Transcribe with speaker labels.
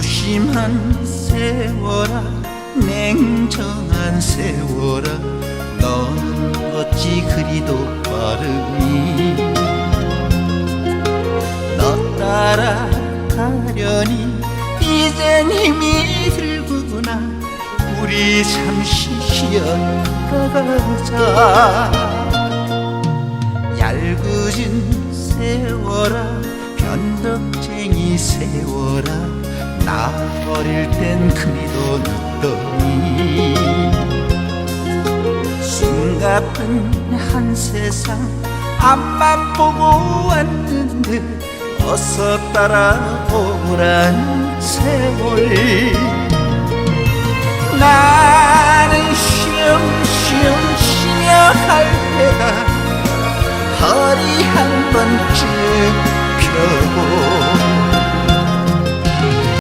Speaker 1: 무심한 세월아 냉정한 세월아 넌 어찌 그리도 빠르니? 너 따라가려니 이젠 힘이 들구나. 우리 잠시 쉬어가자. 얄궂은 세월아 변덕쟁이 세월아 나 어릴 땐 그리도 늦더니 숨가쁜 한 세상 앞만 보고 왔는데 어서 따라오란 세월. 나는 쉬엄쉬엄 쉬며 할 테다 허리 한 번쯤